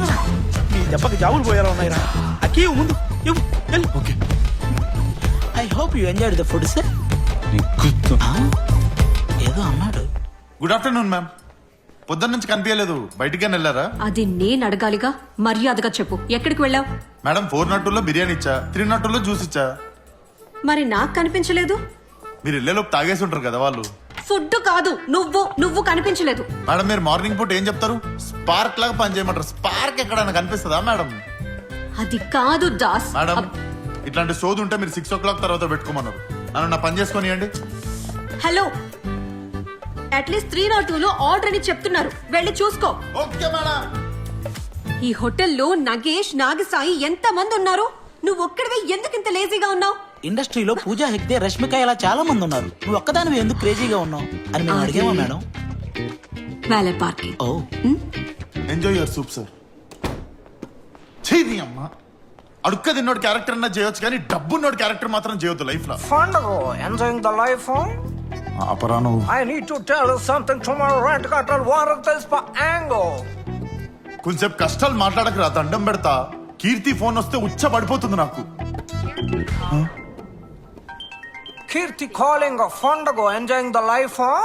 నీ దెబ్బకి జాబులు పోయేలా ఉన్నాయిరా. అక్కీ ముందు. Okay. I hope you enjoyed the food sir ఏదో అన్నాడు. గుడ్ ఆఫ్టర్నూన్ మ్యామ్ పొద్దున్న నుంచి కనిపించలేదు. బయటికి వెళ్ళారా? అది నేను అడగాలిగా. మర్యాదగా చెప్పు. ఎక్కడికి వెళ్ళావు? మేడం ఫోర్ నాట్లో బిర్యానీ ఇచ్చా. త్రీ నాట్లో జ్యూస్ ఇచ్చా. మరి నాకు కనిపించలేదు. మీరు వెళ్ళేలోపు తాగేసి ఉంటారు కదా వాళ్ళు. ఫుడ్ కాదు. నువ్వు నువ్వు కనిపించలేదు. మేడం మీరు మార్నింగ్ పూట ఏం చెప్తారు? స్పార్క్ లాగా పని చేయమంటారు. స్పార్క్ ఎక్కడైనా కనిపిస్తుందా మేడం? అది కాదు దాస్. మేడం అబ్- ఇట్లాంటి సోది ఉంటే మీరు సిక్స్ ఓ క్లాక్ తర్వాత పెట్టుకోమన్నారు. నన్ను నా పని చేసుకొనియండి. Hello. At least three not two లో ఆర్డర్ అని చెప్తున్నారు. వెళ్ళి చూసుకో. Okay madam. ఈ హోటల్లో నగేష్ నాగసాయి ఎంత మంది ఉన్నారు? నువ్వు ఒక్కడివే ఎందుకు ఇంత లేజీగా ఉన్నావు? ఇండస్ట్రీలో పూజా హెగ్దే రష్మిక ఇలా చాలా మంది ఉన్నారు. నువ్వు ఒక్కదానివి ఎందుకు క్రేజీగా ఉన్నావు? అని మేము అడిగామా మేడం? వేలే పార్కింగ్ ఓ. ఎంజాయ్ యువర్ సూప్ సార్ చేయి అమ్మ. అడుక్క తిన్నోడు క్యారెక్టర్ అన్నా చేయొచ్చు కానీ డబ్బున్నోడు క్యారెక్టర్ మాత్రం చేయొద్దు లైఫ్లో. Enjoying the life, huh? అపరాను tell you something to my rent cattle water this for angle. కొంచెం కష్టాలు మాట్లాడకరా దండం పెడతా. కీర్తి ఫోన్ వస్తే ఉచ్చ పడిపోతుంది నాకు Kirti calling a Fandango, enjoying the life, huh?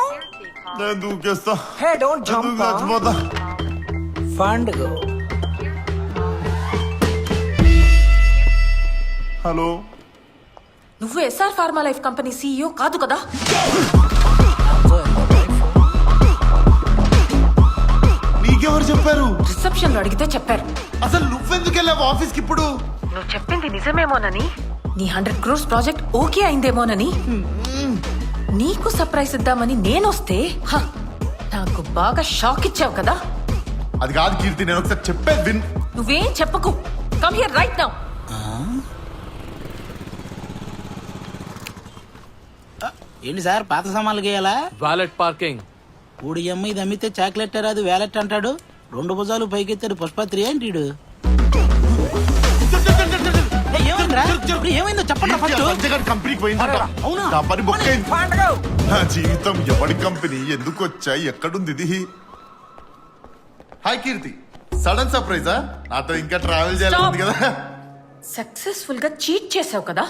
నేను దూకేస్తా Hey, don't నేను jump, దూకి huh? చచ్చిపోతా? ఫండ్గో హలో? నువ్వు SR pharma life company CEO కాదు కదా? నీకెవరు చెప్పారు? రిసెప్షన్లో అడిగితే చెప్పారు. అసలు నువ్వెందుకు వెళ్ళావు ఆఫీస్కి ఇప్పుడు? నువ్వు చెప్పింది నిజమేమోనని? నీ హండ్రెడ్ క్రోర్స్ ప్రాజెక్ట్ ఓకే అయిందేమోనని. నీకు సర్ప్రైజ్ ఇద్దామని నేనొస్తే హ, నాకు బాగా షాక్ ఇచ్చావు కదా. అది కాదు కీర్తి నేను ఒకసారి చెప్పేది విన్. నువ్వేం చెప్పకు. కమ్ హియర్ రైట్ నౌ ఏంటి సార్ పాత సామాన్లు గేయాలా? వాలెట్ పార్కింగ్ ఊడి అమ్మ ఇది అమ్మితే చాక్లెట్ రాదు వ్యాలెట్ అంటాడు. రెండు భుజాలు పైకెత్తాడు పుష్పత్రి ఏంటి ఏమైందో చెప్పండి ఫస్ట్ సంజయ్ కంపెనీకి పోయిందంట అవునా? నా పని! నా జీవితం ఎవడి కంపెనీ? ఎందుకు వచ్చాయి? ఎక్కడుంది ఇది? హాయ్ కీర్తి. సడన్ సర్ప్రైజా నాతో ఇంకా ట్రావెల్ చేయాలి కదా. సక్సెస్ఫుల్గా చీట్ చేసావు కదా.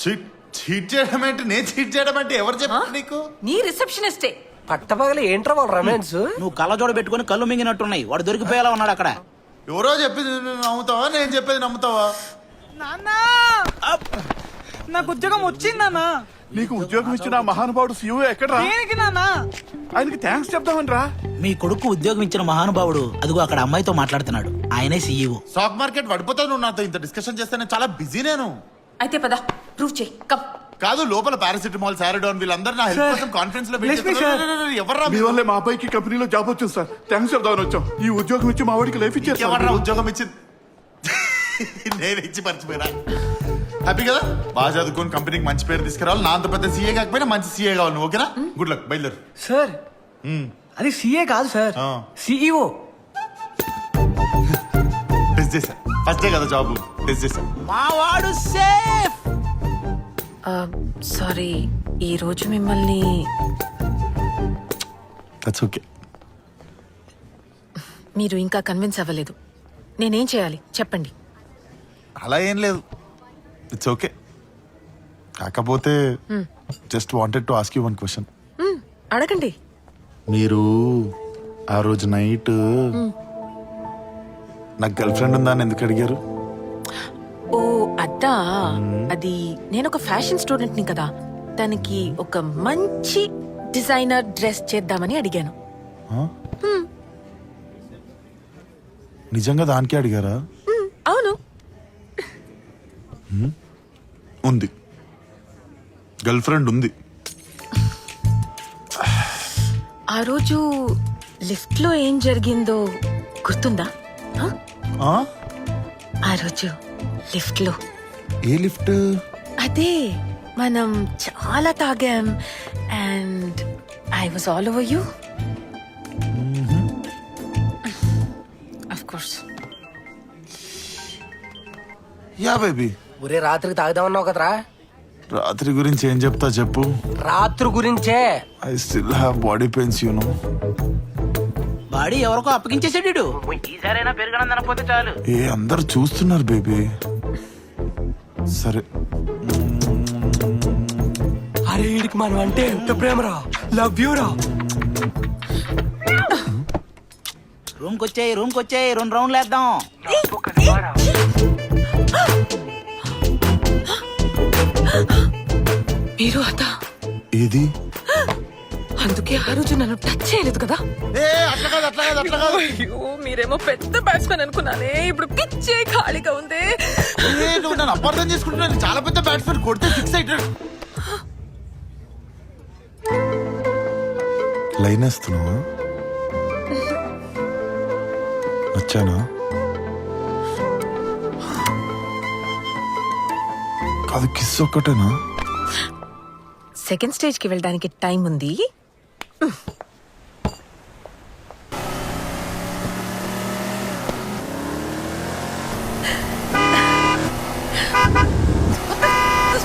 చీట్ చీట్ చేయడం ఏంటి? నేను చీట్ చేయడం అంటే ఎవరు? చెప్పారు నీకు? నీ రిసెప్షనిస్టే పట్టపగలి ఏంట్రా వాళ్ళ రొమాన్స్ నువ్వు కళ్ళజోడ పెట్టుకొని కళ్ళు మింగినట్టున్నాయి. వాడు దొరికిపోయేలా ఉన్నాడు అక్కడ. ఎవరో చెప్పింది నమ్ముతావా? నేను చెప్పేది నమ్ముతావా? నాన్నా! నాకు ఉద్యోగం వచ్చిందన్నా నీకు ఉద్యోగం ఇచ్చిన మహానుభావుడు సీఓ ఎక్కడరా? దేనికి నాన్నా? ఆయనకి థ్యాంక్స్ చెప్దామని రా మీ కొడుకు ఉద్యోగం ఇచ్చిన మహానుభావుడు. అదిగో అక్కడ అమ్మాయితో మాట్లాడుతున్నాడు. ఆయనే సీఈఓ స్టాక్ మార్కెట్ పడిపోతావు నువ్వు నాతో. ఇంత డిస్కషన్ చేస్తే నేను చాలా బిజీ నేను. అయితే పద ప్రూవ్ చేయి. కమ్ కాదు లోపల పారాసిటమాల్ సారడోన్ వీళ్ళందరూ నా హెల్ప్ కోసం కాన్ఫరెన్స్లో. ఎవర్రా మీ వల్లే మా అబ్బాయికి కంపెనీలో జాబ్ వచ్చింది సార్ థ్యాంక్స్ చెప్దామని వచ్చాం. ఈ ఉద్యోగం ఇచ్చి మా వాడికి లైఫ్ ఇచ్చారు ఎవర్రా ఉద్యోగం ఇచ్చింది? నేను ఇచ్చి మర్చిపోయినా. హ్యాపీ కదా? బాగా చదువుకొని కంపెనీకి మంచి పేరు తీసుకురావాలి. నా అంత పెద్ద సీఏ కాకపోయినా మంచి సీఏ కావాలి నువ్వు ఓకేనా? గుడ్ లక్ బయలుదేరు. సార్ అది సిఏ కాదు సార్ ఆ. సిఇఓ టెస్ట్ చేశా. ఫస్ట్ డే కదా జాబ్ టెస్ట్ చేశా. మా వాడు సేఫ్ సారీ ఈ రోజు మిమ్మల్ని దట్స్ ఓకే మీరు ఇంకా కన్విన్స్ అవ్వలేదు. నేనేం చేయాలి? చెప్పండి. అలా ఏం లేదు. ఇట్స్ ఓకే కాకపోతే just wanted to ask you one question మ్మ్, అడగండి. మీరు ఆ రోజు నైట్ నాకు గర్ల్ ఫ్రెండ్ ఉందా అని ఎందుకు అడిగారు? ఓ అద్దా. అది నేను ఒక ఫ్యాషన్ స్టూడెంట్ని కదా. తనకి ఒక మంచి డిజైనర్ డ్రెస్ చేద్దామని అడిగాను. నిజంగా దానికే అడిగారా మ్మ్, అవును ఉంది. గర్ల్ ఫ్రెండ్ ఉంది. ఆ రోజు లిఫ్ట్లో ఏం జరిగిందో గుర్తుందా? ఆ? ఆ రోజు లిఫ్ట్లో ఏ లిఫ్ట్? అదే మనం చాలా తాగాం. And I was all over you. Of course yeah baby. ఒరే రాత్రికి తాగుదామన్నావు కదరా? రాత్రి గురించి ఏం చెప్తా చెప్పు. రాత్రి గురించే? I still have body pains you know body ఎవరికో అప్పగించేసాడు ఈసారైనా పెరగడం అనకపోతే చాలు. ఏ అందరు చూస్తున్నారు బేబీ. సరే. అరే వీడికి మనం అంటే ఎంత ప్రేమరా? లవ్ యూ రా. రూమ్కి వచ్చాయి రూమ్కి వచ్చాయి రెండు రౌండ్లు వేద్దాం మీరు అదా ఏది? అందుకే ఆ రోజు నన్ను టచ్ చేయలేదు కదా. అయ్యో మీరేమో పెద్ద బ్యాట్స్మెన్ అనుకున్నానే. ఇప్పుడు పిచ్చే ఖాళీగా ఉంది. నువ్వు నన్ను అపార్థం చేసుకుంటున్నాను చాలా పెద్ద బ్యాట్స్మెన్ కొడితే ఫిక్స్ అయిటాడు లైన్ వేస్తున్నావా? వచ్చానా? కాదు కిస్ ఒక్కటేనా? సెకండ్ స్టేజ్కి వెళ్ళడానికి టైం ఉంది.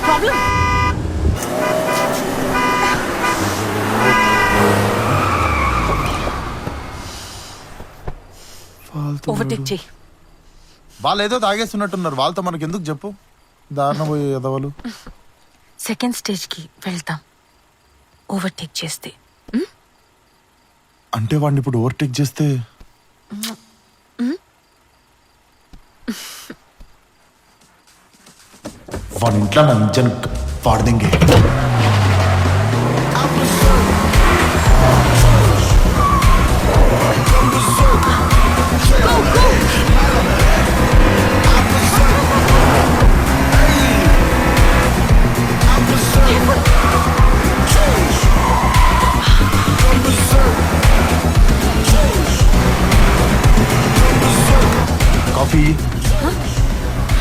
ప్రాబ్లం ఓవర్టేక్ చేయి వాళ్ళు ఏదో తాగేస్తున్నట్టున్నారు. వాళ్ళతో మనకి ఎందుకు చెప్పు? దారుణ పోయే ఎదవలు సెకండ్ స్టేజ్కి వెళ్తాం. ఓవర్టేక్ చేస్తే. అంటే వాడిని ఇప్పుడు ఓవర్టేక్ చేస్తే? వాడి ఇంట్లో నా ఇంజన్ పాడదింగే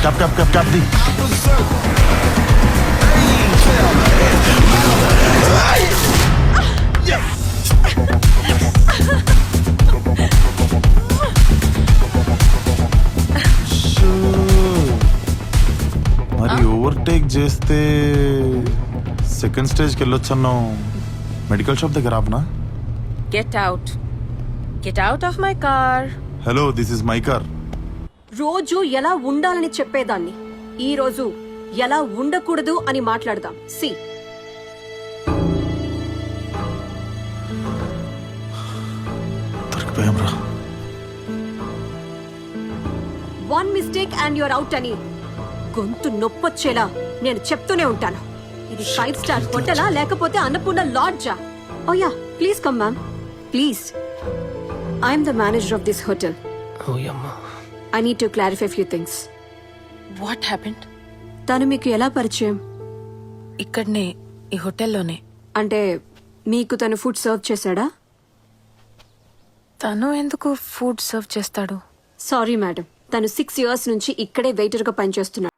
కప్ కప్ కప్ కప్ ది మరి ఓవర్టేక్ చేస్తే సెకండ్ స్టేజ్కి వెళ్ళొచ్చన్నావు. మెడికల్ షాప్ దగ్గర ఆపనా? Get out get out of my car hello this is my car రోజు ఎలా ఉండాలని చెప్పేదాన్ని. ఈ రోజు ఎలా ఉండకూడదు అని మాట్లాడదాం. See. One mistake and your out అని గొంతు నొప్పొచ్చేలా నేను చెప్తూనే ఉంటాను. ఇది ఫైవ్ స్టార్ హోటలా లేకపోతే అన్నపూర్ణ లాడ్జా? ఓ yeah please come ma'am please I'm the manager of this hotel I need to clarify few things what happened తను మీకు ఎలా పరిచయం? ఇక్కడనే ఈ హోటల్లోనే. అంటే మీకు తను ఫుడ్ సర్వ్ చేశాడా? తను ఎందుకు ఫుడ్ సర్వ్ చేస్తాడు? సారీ మేడం తను సిక్స్ ఇయర్స్ నుంచి ఇక్కడే వెయిటర్గా పనిచేస్తున్నాడు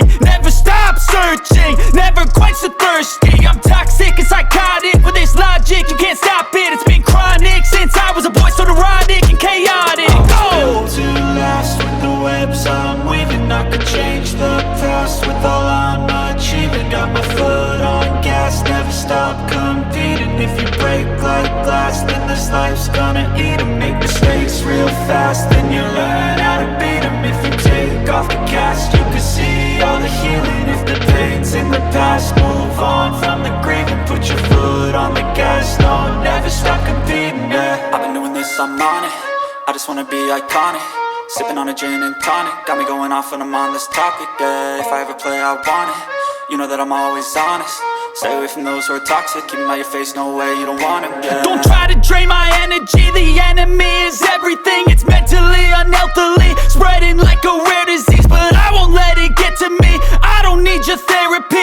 working. Never stop searching, never quench the thirsty. I'm toxic and psychotic with this logic. You can't stop it, it's been chronic since I was a boy, so neurotic and chaotic. Go! to last with the webs I'm weaving. I could change the past with all I'm achieving. Got my foot on gas, never stop competing. If you break like glass, then this life's gonna eat 'em. Make mistakes real fast, then you learn how to beat 'em. If you take off the cast, you can see all the healing. If the pain's in the past, move on from the grave and put your foot on the gas. No, never stop competing. Yeah, I've been doing this, I'm on it. I just wanna be iconic. Sipping on a gin and tonic, got me going off when I'm on this topic. Yeah, if I ever play, I want it. You know that I'm always honest. Stay away from those who are toxic, keep 'em out your face, no way, you don't wanna get Don't try to drain my energy, the enemy is everything. It's mentally, unhealthily, spreading like a rare disease. But I won't let it get to me, I don't need your therapy